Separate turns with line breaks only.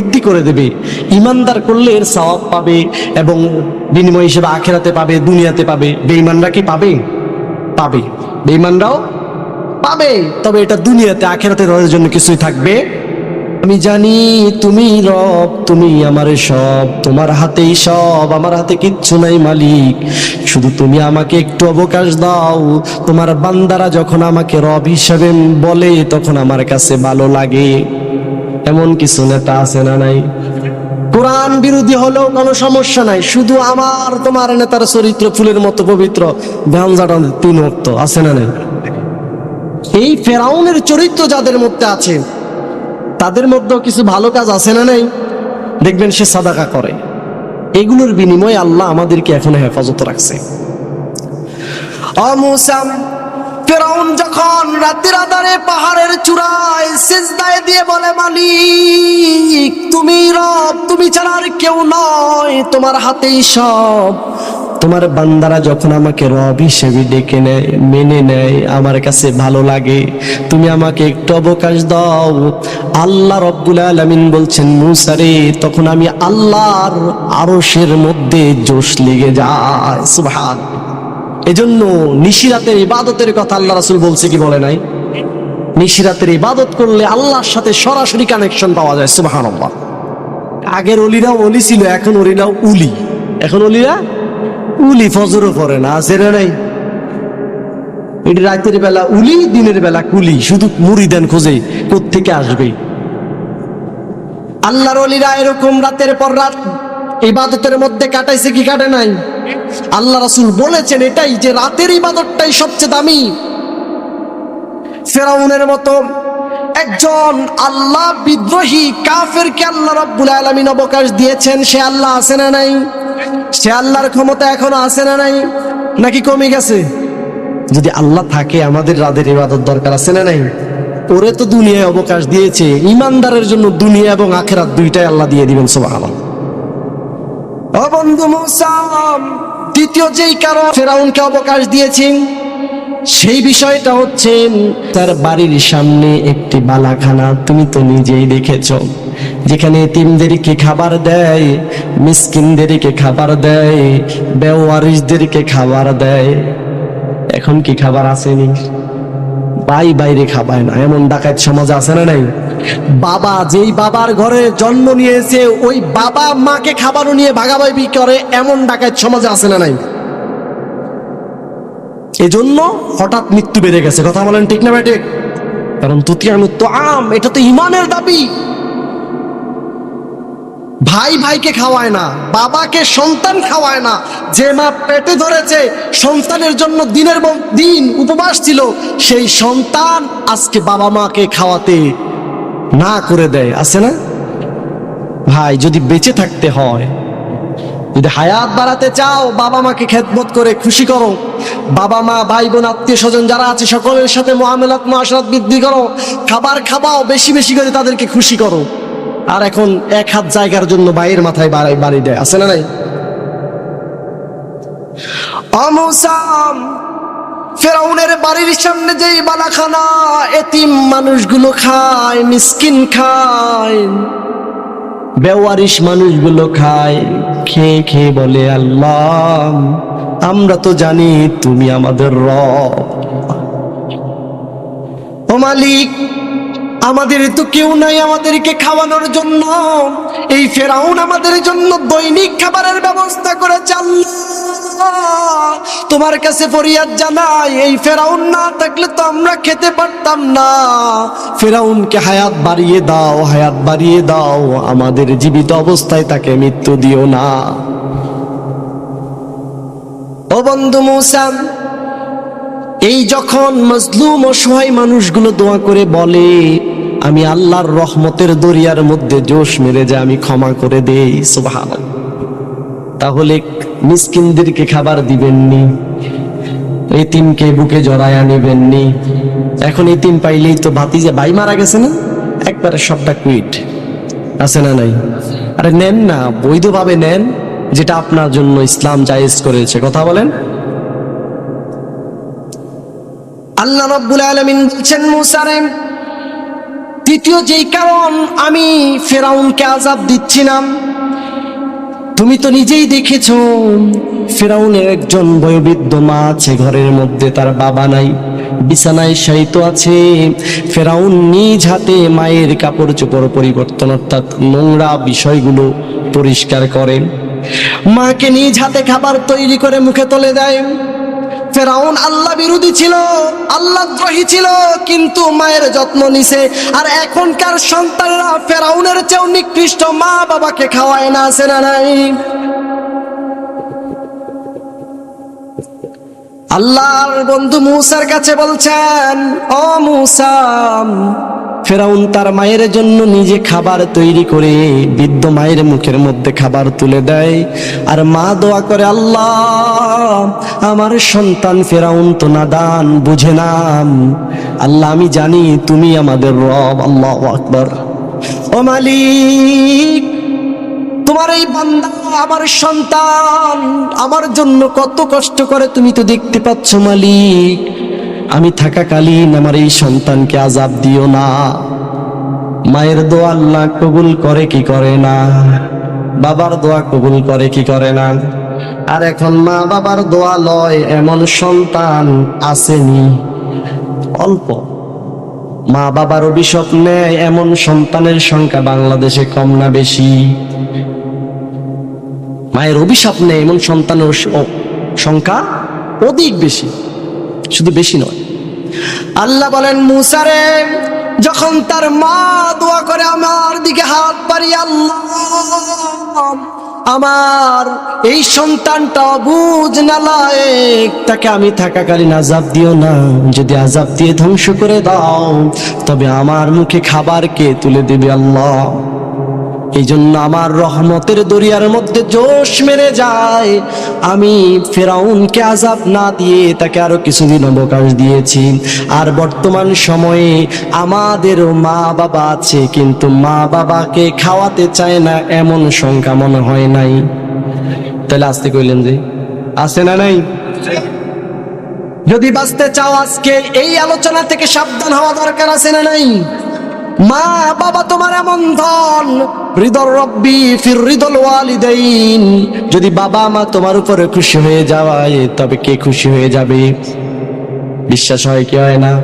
বৃদ্ধি করে দেবে। ইমানদার করলে এর সওয়াব পাবে এবং বিনিময় হিসেবে আখেরাতে পাবে, দুনিয়াতে পাবে। বেঈমানরা কি পাবে? পাবে। বেঈমানরাও পাবে। তবে এটা দুনিয়াতে, আখেরাতে তাদের জন্য কিছুই থাকবে। আমি জানি তুমি রব, তুমি আমার সব, তোমার হাতেই সব, আমার হাতে কিচ্ছু নাই মালিক। শুধু তুমি আমাকে একটু অবকাশ দাও। তোমার বান্দারা যখন আমাকে রব হিসেবে বলে, তখন আমার কাছে ভালো লাগে। এমন কিছু নেতা আছে না নাই? কোরআন বিরোধী হলেও কোনো সমস্যা নাই। শুধু আমার, তোমার নেতার চরিত্র ফুলের মতো পবিত্র। গাঞ্জাটা তিন অক্ত আছে না নাই? এই ফেরাউনের চরিত্র যাদের মধ্যে আছে, তাদের মধ্যেও কিছু ভালো কাজ আছে না নাই? দেখবেন সে সাদাকা করে। এগুলোর বিনিময়ে আল্লাহ আমাদেরকে এখনও হেফাজত রাখছে। অমুসাম ফেরাউন যখন রাতের আধারে পাহাড়ের চূড়ায় সেজদায় দিয়ে বলে, মালিক, তুমি রব, তুমি ছাড়া আর কেউ নয়, তোমার হাতেই সব। তোমার বান্দারা যখন আমাকে রব হিসেবে ডেকে নেয়, মেনে নেয়, আমার কাছে ভালো লাগে, তুমি আমাকে একটু অবকাশ দাও। আল্লাহ রব্বুল আলামিন বলছেন মুসারে তখন আমি আল্লাহর আরসের মধ্যে জোশ লেগে যায়। সুবহান এজন্য নিশিরাতের ইবাদতের কথা আল্লাহ রাসূল বলছে কি বলে নাই? নিশিরাতের ইবাদত করলে আল্লাহর সাথে সরাসরি কানেকশন পাওয়া যায়, সুবহানাল্লাহ। আগের অলিরাও অলি ছিল, এখন অলিরাও উলি। এখন অলিরা উলি, ফজরও করে না আছে না নাই। এটি রাতের বেলা উলি, দিনের বেলা কুলি, শুধু মুড়ি দেন খোঁজে কোত্থেকে আসবে? আল্লাহর অলিরা এরকম রাতের পর রাত ইবাদতের মধ্যে কাটাইছে কি কাটে নাই? আল্লাহ রাসুল বলেছেন এটাই যে রাতের ইবাদতটাই সবচেয়ে দামি। ফেরাউনের মতো একজন আল্লাহ বিদ্রোহী কাফেরকে আল্লাহ রাব্বুল আলামিন অবকাশ দিয়েছেন, সে আল্লাহ আছে না নাই? সে আল্লাহর ক্ষমতা এখনও আছে না নাই? নাকি কমে গেছে? যদি আল্লাহ থাকে, আমাদের রাতের ইবাদত দরকার আছে না নাই? ওরে তো দুনিয়ায় অবকাশ দিয়েছে ইমানদারের জন্য দুনিয়া এবং আখেরাত দুইটাই আল্লাহ দিয়ে দিবেন ও বন্ধু মুসা, দ্বিতীয় যেই কারণ ফেরাউনকে অবকাশ দিয়েছেন, সেই বিষয়টা হচ্ছে তার বাড়ির সামনে একটি বালাখানা, তুমি তো নিজেই দেখেছ, যেখানে এতিমদেরকে খাবার দেয়, মিসকিনদেরকে খাবার দেয় বেওয়ারিসদেরকে খাবার দেয়। এখন কি খাবার আসেনি? বাই বাইরে খাবায় না, এমন ডাকাত সমাজ আছে না নাই? বাবা যেই বাবার ঘরে জন্ম নিয়েছে, ওই বাবা মাকে খাবারও নিয়ে ভাগাভাগি করে, এমন ডাকাত সমাজে আসে না নাই? এজন্য হঠাৎ মৃত্যু বেড়ে গেছে। কথা বলেন ঠিক না ব্যাটে কারণ তুতিয়া মৃত্যু আম, এটা তো ইমানের দাবি। ভাই ভাইকে খাওয়ায় না, বাবাকে সন্তান খাওয়ায় না। যে মা পেটে ধরেছে, সন্তানের জন্য দিনের দিন উপবাস ছিল, সেই সন্তান আজকে বাবা মাকে খাওয়াতে না করে দেয়, আছে না? ভাই, যদি বেঁচে থাকতে হয়, যদি হায়াত বাড়াতে চাও, বাবা মাকে খেদমত করে খুশি করো। বাবা মা, ভাই বোন, আত্মীয় স্বজন যারা আছে, সকলের সাথে মহামেলাত মহাসরাত বৃদ্ধি করো। খাবার খাবাও বেশি বেশি করে তাদেরকে খুশি করো। আর এখন এক হাত জায়গার জন্য বাইয়ের মাথায় বাড়াই বাড়ি দেয়, আছে না নাই? অমুসাম ফেরাউনের বাড়ির সামনে যেই বালাখানা, এতিম মানুষগুলো খায়, মিসকিন খায়, বেওয়ারিশ মানুষগুলো খায়, খেয়ে খেয়ে বলে, আল্লাহ, আমরা তো জানি তুমি আমাদের রব। ও মালিক, আমাদের তো কেউ নাই আমাদেরকে খাওয়ানোর জন্য। এই ফেরাউন আমাদের জন্য দৈনিক খাবারের ব্যবস্থা করেছে, আল্লাহ। তোমার কাছে ফরিয়াদ জানাই, এই ফেরাউন না থাকলে তো আমরা খেতে পারতাম না। ফেরাউনকে হায়াত বাড়িয়ে দাও, হায়াত বাড়িয়ে দাও, আমাদের জীবিত অবস্থায় তাকে মৃত্যু দিও না। ও বন্ধু মৌসাম এই যখন মজলুম অসহায় মানুষগুলো দোয়া করে বলে, আমি আল্লাহর রহমতের দরিয়ার মধ্যে জোশ মেরে যে আমি ক্ষমা করে দেই সুবহান তাহলে মিসকিনদেরকে খাবার দিবেননি এতিমকে বুকে জড়ায়া নিবেননি। এখন এতিম পাইলেই তো ভাতি যে ভাই মারা গেছে না? একবারে সবটা কুইট। আছে না নাই? আরে নেন না, বৈধভাবে নেন, যেটা আপনার জন্য ইসলাম জায়েজ করেছে। কথা বলেন। আল্লাহ রব্বুল আলামিন বলছেন মুসারে, তৃতীয় যেই কারণ আমি ফেরাউনকে আজাব দিচ্ছি না তুমি তো নিজেই দেখেছ, ফেরাউনের একজন বয়োবৃদ্ধ মা আছে ঘরের মধ্যে, তার বাবা নাই, বিছানায় শায়িত আছে। ফেরাউন নিজ হাতে মায়ের কাপড় চোপড় পরিবর্তন অর্থাৎ নোংরা বিষয়গুলো পরিষ্কার করেন মাকে নিজ হাতে খাবার তৈরি করে মুখে তুলে দেয়। ফেরাউন আল্লাহ বিরোধী ছিল, আল্লাহ দ্রোহী ছিল, কিন্তু মায়ের যত্ন নিছে। আর এখনকার সন্তানরা ফেরাউনের চেয়েও নিকৃষ্ট মা বাবাকে খাওয়ায় না, আছে না নাই? আল্লাহর বন্ধু মূসার কাছে বলছেন, ও মূসা, ফেরাউন তার মায়ের জন্য নিজে খাবার তৈরি করে বৃদ্ধ মায়ের মুখের মধ্যে খাবার তুলে দেয়। আর মা দোয়া করে, আল্লাহ, আমার সন্তান ফেরাউন তো নাদান, বুঝে না আল্লাহ, আমি জানি তুমি আমাদের রব, আল্লাহ আকবর। ও মালিক তোমার এই বান্দা, আমার সন্তান, আমার জন্য কত কষ্ট করে তুমি তো দেখতে পাচ্ছ মালিক। আমি থাকাকালীন আমার এই সন্তানকে আজাব দিও না। মায়ের দোয়া আল্লাহ কবুল করে কি করে না? বাবার দোয়া কবুল করে কি করে না? আর এখন মা বাবার দোয়া লয়, এমন সন্তান আসেনি। অল্প। মা বাবার অভিশাপ নেয়, এমন সন্তানের সংখ্যা বাংলাদেশে কম না বেশি। মায়ের অভিশাপ নেই, এমন সন্তানের সংখ্যা অধিক বেশি, শুধু বেশি নয়। আল্লাহ বলেন মুসারে যখন তার মা দোয়া করে আমার দিকে হাত পারি আল্লাহ, আমার এই সন্তানটা বুঝ না লায়েক, তাকে আমি থাকাকালীন আজাব দিও না। যদি আজাব দিয়ে ধ্বংস করে দাও, তবে আমার মুখে খাবার কে তুলে দেবে আল্লাহ? এই জন্য আমার রহমতের দরিয়ার মধ্যে জোশ মেরে যায়। আমি ফেরাউনকে আজাব না দিয়ে তাকে আরও কিছুদিন অবকাশ দিয়েছি। আর বর্তমান সময়ে আমাদেরও মা বাবা আছে, কিন্তু মা বাবাকে খাওয়াতে চায় না, এমন সংখ্যা মনে হয় নাই। তাহলে আসতে কইলেন যে, আছে না নাই? যদি বাঁচতে চাও আজকে, এই আলোচনা থেকে সাবধান হওয়া দরকার, আছে না নাই? মা বাবা তোমার এমন ধন হৃদর রব্বি ফির হৃদল ওয়ালিদাইন। যদি বাবা মা তোমার উপরে খুশি হয়ে যাওয়ায়, তবে কে খুশি হয়ে যাবে? বিশ্বাস হয় কি হয় না?